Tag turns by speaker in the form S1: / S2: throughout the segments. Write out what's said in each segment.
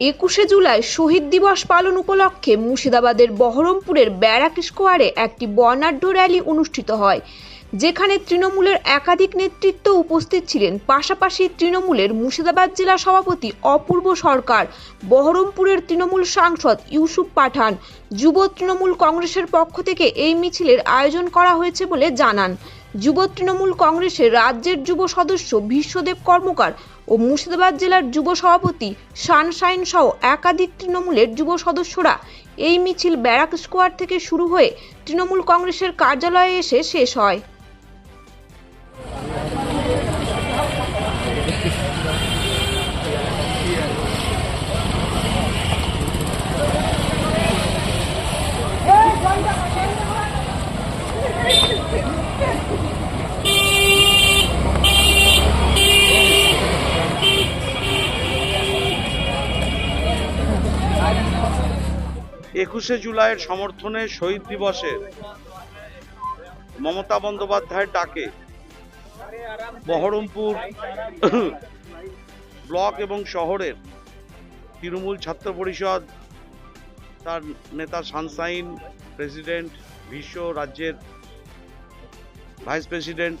S1: একুশে জুলাই শহীদ দিবস পালন উপলক্ষে মুর্শিদাবাদের বহরমপুরের ব্যারাক স্কোয়ারে একটি বর্ণাঢ্য র্যালি অনুষ্ঠিত হয়, যেখানে তৃণমূলের একাধিক নেতৃত্ব উপস্থিত ছিলেন। পাশাপাশি তৃণমূলের মুর্শিদাবাদ জেলা সভাপতি অপূর্ব সরকার, বহরমপুরের তৃণমূল সাংসদ ইউসুফ পাঠান, যুব তৃণমূল কংগ্রেসের পক্ষ থেকে এই মিছিলের আয়োজন করা হয়েছে বলে জানান। যুব তৃণমূল কংগ্রেসের রাজ্যের যুব সদস্য বিশ্বদেব কর্মকার ও মুর্শিদাবাদ জেলার যুব সভাপতি সানশাইন সহ একাধিক তৃণমূলের যুব সদস্যরা এই মিছিল ব্যারাক স্কোয়ার থেকে শুরু হয়ে তৃণমূল কংগ্রেসের কার্যালয়ে এসে শেষ হয়।
S2: একুশে জুলাইয়ের সমর্থনে শহীদ দিবসের মমতা বন্দ্যোপাধ্যায়ের ডাকে বহরমপুর ব্লক এবং শহরের তৃণমূল ছাত্র পরিষদ, তার নেতা সানসাইন, প্রেসিডেন্ট বিশ্ব রাজ্যের ভাইস প্রেসিডেন্ট,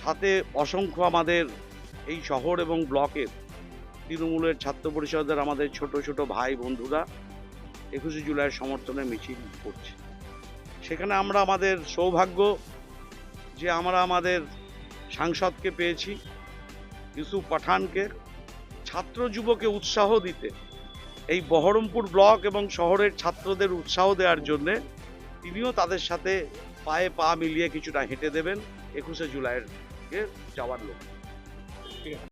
S2: সাথে অসংখ্য আমাদের এই শহর এবং ব্লকের তৃণমূলের ছাত্র পরিষদের আমাদের ছোট ছোট ভাই বন্ধুরা। একুশে জুলাইয়ের সমর্থনে মিছিল করছে। সেখানে আমরা আমাদের সৌভাগ্য যে আমরা আমাদের সাংসদকে পেয়েছি, ইউসুফ পাঠানকে। ছাত্র যুবকে উৎসাহ দিতে, এই বহরমপুর ব্লক এবং শহরের ছাত্রদের উৎসাহ দেওয়ার জন্যে তিনিও তাদের সাথে পায়ে পা মিলিয়ে কিছুটা হেঁটে দেবেন একুশে জুলাইয়ের যাওয়ার লোক।